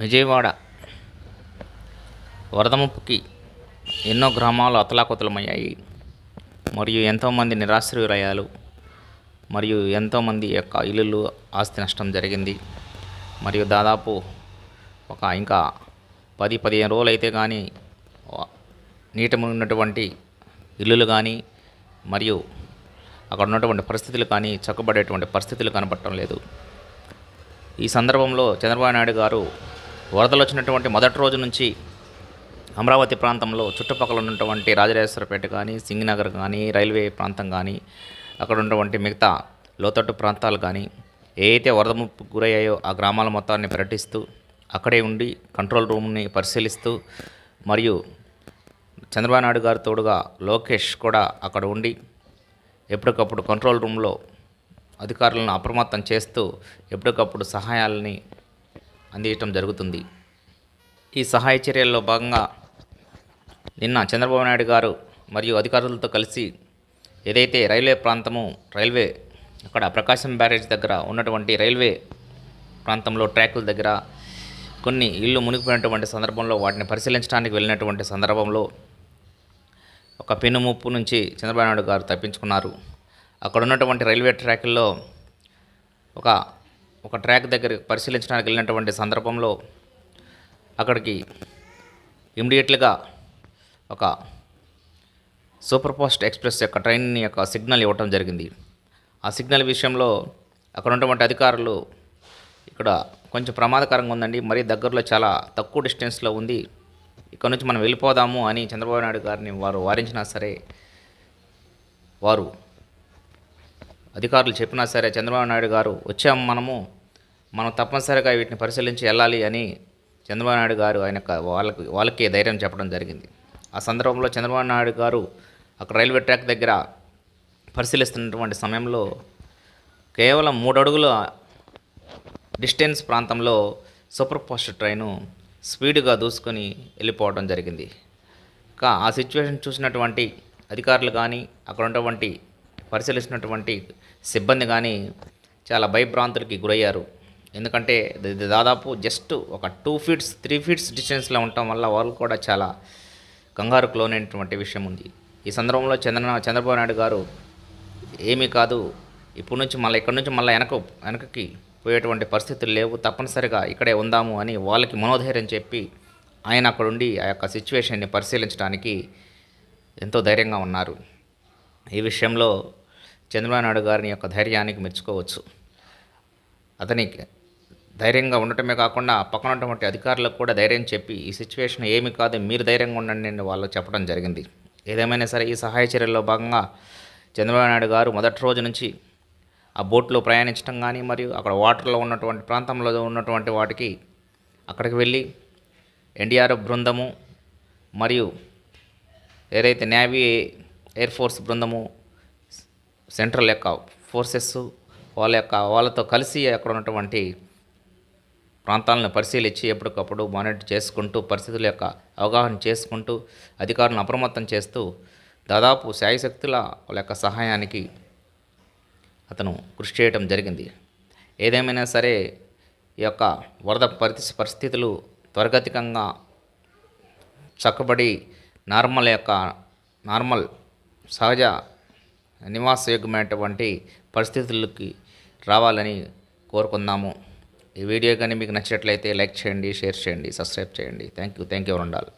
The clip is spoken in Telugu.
విజయవాడ వరద ముప్పుకి ఎన్నో గ్రామాలు అతలాకుతలమయ్యాయి. మరియు ఎంతోమంది నిరాశ్రయులయ్యారు మరియు ఎంతోమంది యొక్క ఇల్లులు ఆస్తి నష్టం జరిగింది. మరియు దాదాపు ఒక ఇంకా పది పదిహేను రోజులు అయితే కానీ నీట ఉన్నటువంటి ఇల్లులు కానీ మరియు అక్కడ ఉన్నటువంటి పరిస్థితులు కానీ చక్కబడేటువంటి పరిస్థితులు కనబడటం లేదు. ఈ సందర్భంలో చంద్రబాబు నాయుడు గారు వరదలు వచ్చినటువంటి మొదటి రోజు నుంచి అమరావతి ప్రాంతంలో చుట్టుపక్కల ఉన్నటువంటి రాజరాజేశ్వరపేట కానీ సింగనగర్ కానీ రైల్వే ప్రాంతం కానీ అక్కడ ఉన్నటువంటి మిగతా లోతట్టు ప్రాంతాలు కానీ ఏ వరద ముప్పు గురయ్యాయో ఆ గ్రామాల మొత్తాన్ని పర్యటిస్తూ అక్కడే ఉండి కంట్రోల్ రూమ్ని పరిశీలిస్తూ మరియు చంద్రబాబు నాయుడు గారి తోడుగా లోకేష్ కూడా అక్కడ ఉండి ఎప్పటికప్పుడు కంట్రోల్ రూమ్లో అధికారులను అప్రమత్తం చేస్తూ ఎప్పటికప్పుడు సహాయాలని అందించడం జరుగుతుంది. ఈ సహాయ చర్యల్లో భాగంగా నిన్న చంద్రబాబు నాయుడు గారు మరియు అధికారులతో కలిసి ఏదైతే రైల్వే ప్రాంతము రైల్వే అక్కడ ప్రకాశం బ్యారేజ్ దగ్గర ఉన్నటువంటి రైల్వే ప్రాంతంలో ట్రాకుల దగ్గర కొన్ని ఇళ్ళు మునిగిపోయినటువంటి సందర్భంలో వాటిని పరిశీలించడానికి వెళ్ళినటువంటి సందర్భంలో ఒక పెను ముప్పు నుంచి చంద్రబాబు నాయుడు గారు తప్పించుకున్నారు. అక్కడ ఉన్నటువంటి రైల్వే ట్రాకుల్లో ఒక ఒక ట్రాక్ దగ్గర పరిశీలించడానికి వెళ్ళినటువంటి సందర్భంలో అక్కడికి ఇమ్మీడియట్లుగా ఒక సూపర్ ఫాస్ట్ ఎక్స్ప్రెస్ యొక్క ట్రైన్ యొక్క సిగ్నల్ ఇవ్వటం జరిగింది. ఆ సిగ్నల్ విషయంలో అక్కడ ఉన్నటువంటి అధికారులు ఇక్కడ కొంచెం ప్రమాదకరంగా ఉందండి. మరీ దగ్గరలో చాలా తక్కువ డిస్టెన్స్లో ఉంది. ఇక్కడ నుంచి మనం వెళ్ళిపోదాము అని చంద్రబాబు నాయుడు గారిని వారు వారించినా సరే వారు అధికారులు చెప్పినా సరే చంద్రబాబు నాయుడు గారు వచ్చాము మనము. మనం తప్పనిసరిగా వీటిని పరిశీలించి వెళ్ళాలి అని చంద్రబాబు నాయుడు గారు ఆయన వాళ్ళకి వాళ్ళకి వాళ్ళకే ధైర్యం చెప్పడం జరిగింది. ఆ సందర్భంలో చంద్రబాబు నాయుడు గారు అక్కడ రైల్వే ట్రాక్ దగ్గర పరిశీలిస్తున్నటువంటి సమయంలో కేవలం మూడు అడుగుల డిస్టెన్స్ ప్రాంతంలో సూపర్ ఫాస్ట్ ట్రైను స్పీడ్గా దూసుకొని వెళ్ళిపోవడం జరిగింది. కా ఆ సిచ్యువేషన్ చూసినటువంటి అధికారులు కానీ అక్కడ ఉన్నటువంటి పరిశీలిస్తున్నటువంటి సిబ్బంది కానీ చాలా భయభ్రాంతులకి గురయ్యారు. ఎందుకంటే దాదాపు జస్ట్ ఒక టూ ఫీట్స్ త్రీ ఫీట్స్ డిస్టెన్స్లో ఉండటం వల్ల వాళ్ళు కూడా చాలా కంగారుకు లోనైనటువంటి విషయం ఉంది. ఈ సందర్భంలో చంద్ర చంద్రబాబు నాయుడు గారు ఏమీ కాదు ఇప్పటి నుంచి మళ్ళీ ఇక్కడి నుంచి మళ్ళీ వెనక వెనకకి పోయేటువంటి పరిస్థితులు లేవు తప్పనిసరిగా ఇక్కడే ఉందాము అని వాళ్ళకి మనోధైర్యం చెప్పి ఆయన అక్కడుండి ఆ యొక్క సిచ్యువేషన్ని పరిశీలించడానికి ఎంతో ధైర్యంగా ఉన్నారు. ఈ విషయంలో చంద్రబాబు నాయుడు గారిని యొక్క ధైర్యానికి మెచ్చుకోవచ్చు. అతనికి ధైర్యంగా ఉండటమే కాకుండా పక్కన ఉన్నటువంటి అధికారులకు కూడా ధైర్యం చెప్పి ఈ సిచ్యువేషన్ ఏమి కాదు మీరు ధైర్యంగా ఉండండి అని వాళ్ళు చెప్పడం జరిగింది. ఏదేమైనా సరే ఈ సహాయ చర్యల్లో భాగంగా చంద్రబాబు నాయుడు గారు మొదటి రోజు నుంచి ఆ బోట్లో ప్రయాణించడం కానీ మరియు అక్కడ వాటర్లో ఉన్నటువంటి ప్రాంతంలో ఉన్నటువంటి వాటికి అక్కడికి వెళ్ళి ఎన్డీఆర్ఎఫ్ బృందము మరియు ఏదైతే నేవీ ఎయిర్ ఫోర్స్ బృందము సెంట్రల్ యొక్క ఫోర్సెస్ వాళ్ళ యొక్క వాళ్ళతో కలిసి అక్కడ ఉన్నటువంటి ప్రాంతాలను పరిశీలించి ఎప్పటికప్పుడు మానిటర్ చేసుకుంటూ పరిస్థితుల యొక్క అవగాహన చేసుకుంటూ అధికారులను అప్రమత్తం చేస్తూ దాదాపు శాయశక్తుల వాళ్ళ యొక్క సహాయానికి అతను కృషి చేయడం జరిగింది. ఏదేమైనా సరే ఈ యొక్క వరద పరిస్థితి పరిస్థితులు త్వరగతికంగా చక్కబడి నార్మల్ యొక్క నార్మల్ సహజ నివాసయోగ్యమైనటువంటి పరిస్థితులకి రావాలని కోరుకుందాము. ఈ వీడియో కానీ మీకు నచ్చినట్లయితే లైక్ చేయండి షేర్ చేయండి సబ్స్క్రైబ్ చేయండి. థ్యాంక్ యూ థ్యాంక్ యూ ఉండాలి